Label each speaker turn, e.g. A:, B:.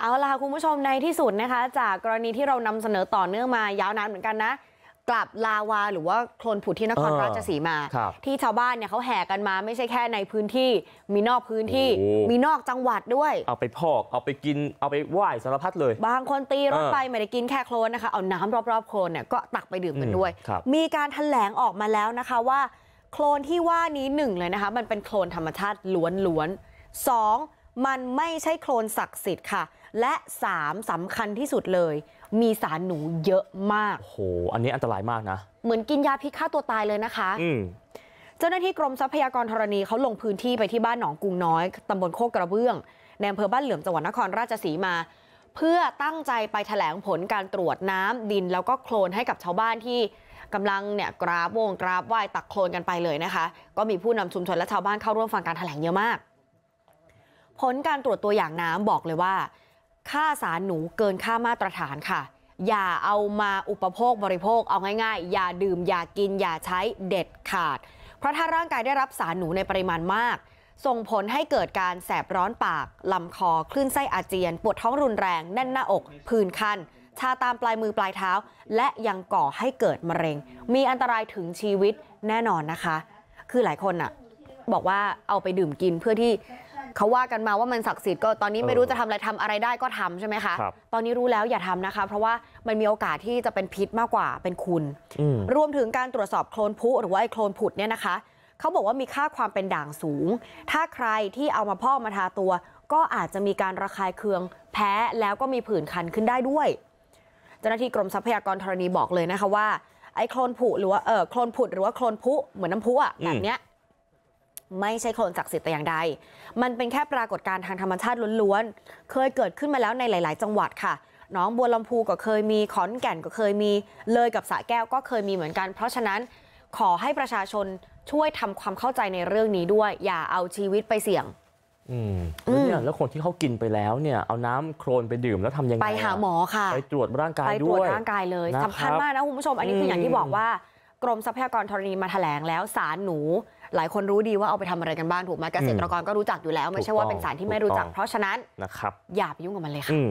A: เอาล่ะคุณผู้ชมในที่สุดนะคะ จากกรณีที่เรานำเสนอต่อเนื่องมายาวนานเหมือนกันนะ กลับลาวาหรือว่าโคลนผุดที่นคร
B: เออ
A: ราชสีมา
B: ครับ
A: ที่ชาวบ้านเนี่ยเขาแห่กันมาไม่ใช่แค่ในพื้นที่มีนอกพื้นที่
B: โอ้
A: มีนอกจังหวัดด้วย
B: เอาไปพอกเอาไปกินเอาไปไหว้สารพัดเลย
A: บางคนตีรถ
B: เออ
A: ไปไม่ได้กินแค่โคลนนะคะเอาน้ำรอบๆโคลนเนี่ยก็ตักไปดื่มกันด้วย
B: อืมครับ
A: มีการแถลงออกมาแล้วนะคะว่า โคลนที่ว่านี้หนึ่งเลยนะคะ มันเป็นโคลนธรรมชาติล้วนๆสอง มันไม่ใช่โคลนศักดิ์สิทธิ์ค่ะ และสามสำคัญที่สุดเลย มีสารหนูเยอะมาก
B: โอ้โหอันนี้อันตรายมากนะ
A: เหมือนกินยาพิษฆ่าตัวตายเลยนะคะ
B: อืม
A: เจ้าหน้าที่กรมทรัพยากรธรณีเขาลงพื้นที่ไปที่บ้านหนองกรุงน้อยตำบลโคกกระเบื้องในอำเภอบ้านเหลื่อมจังหวัดนครราชสีมา เพื่อตั้งใจไปแถลงผลการตรวจน้ำดิน แล้วก็โคลนให้กับชาวบ้านที่กำลังเนี่ยกราบวงกราบไหว้ตักโคลนกันไปเลยนะคะ ก็มีผู้นำชุมชนและชาวบ้านเข้าร่วมฟังการแถลงเยอะมาก ผลการตรวจตัวอย่างน้ำบอกเลยว่าค่าสารหนูเกินค่ามาตรฐานค่ะ อย่าเอามาอุปโภคบริโภคเอาง่ายๆ อย่าดื่มอย่ากินอย่าใช้เด็ดขาด เพราะถ้าร่างกายได้รับสารหนูในปริมาณมาก ส่งผลให้เกิดการแสบร้อนปาก ลำคอ คลื่นไส้อาเจียน ปวดท้องรุนแรง แน่นหน้าอก ผื่นคัน ชาตามปลายมือปลายเท้า และยังก่อให้เกิดมะเร็ง มีอันตรายถึงชีวิตแน่นอนนะคะ คือหลายคนอะบอกว่าเอาไปดื่มกินเพื่อที่ เขาว่ากันมาว่ามันศักดิ์สิทธิ์ก็ตอนนี้ไม่รู้จะทำอะไรทำอะไรได้ก็ทำใช่ไหมคะ
B: ครับ
A: ตอนนี้รู้แล้วอย่าทำนะคะเพราะว่ามันมีโอกาสที่จะเป็นพิษมากกว่าเป็นคุณ
B: อืม
A: รวมถึงการตรวจสอบโคลนพุหรือว่าไอ้โคลนผุดเนี่ยนะคะเขาบอกว่ามีค่าความเป็นด่างสูง ถ้าใครที่เอามาพอกมาทาตัว ก็อาจจะมีการระคายเคืองแพ้แล้วก็มีผื่นคันขึ้นได้ด้วย เจ้าหน้าที่กรมทรัพยากรธรณีบอกเลยนะคะว่าไอ้โคลนผุหรือว่าเออโคลนผุดหรือว่าโคลนพุเหมือนน้ำพุอะ
B: อืม
A: แบบเนี้ย ไม่ใช่โคลนศักดิ์สิทธิ์แต่อย่างใด มันเป็นแค่ปรากฏการณ์ทางธรรมชาติล้วนๆ เคยเกิดขึ้นมาแล้วในหลาย ๆ จังหวัดค่ะหน้องบัวลำพูก็เคยมี ขอนแก่นก็เคยมี เลยกับสระแก้วก็เคยมีเหมือนกัน เพราะฉะนั้นขอให้ประชาชนช่วยทำความเข้าใจในเรื่องนี้ด้วย อย่าเอาชีวิตไปเสี่ยง
B: อืมแล้วเนี่ยแล้วคนที่เขากินไปแล้วเนี่ย เอาน้ำโครนไปดื่มแล้วทำยังไง
A: ไปหาหมอค่ะ
B: ไปตรวจร่างกาย
A: ไปตร
B: ด้
A: วจ
B: วย
A: ร่างกายเลย
B: นะครับ
A: สำคัญมากนะคุณผู้ชม อันนี้คืออย่างที่
B: อืม
A: บอกว่ากรมทรัพยากรธรณีมาแถลงแล้วสารหนู หลายคนรู้ดีว่าเอาไปทำอะไรกันบ้างถูกไหมเกษตรกรก็รู้จักอยู่แล้วไม่ใช่ว่าเป็นสารที่ไม่รู้จักเพราะฉะนั้น
B: นะครับ
A: อย่าไปยุ่งกับมันเลยค่ะ
B: อืม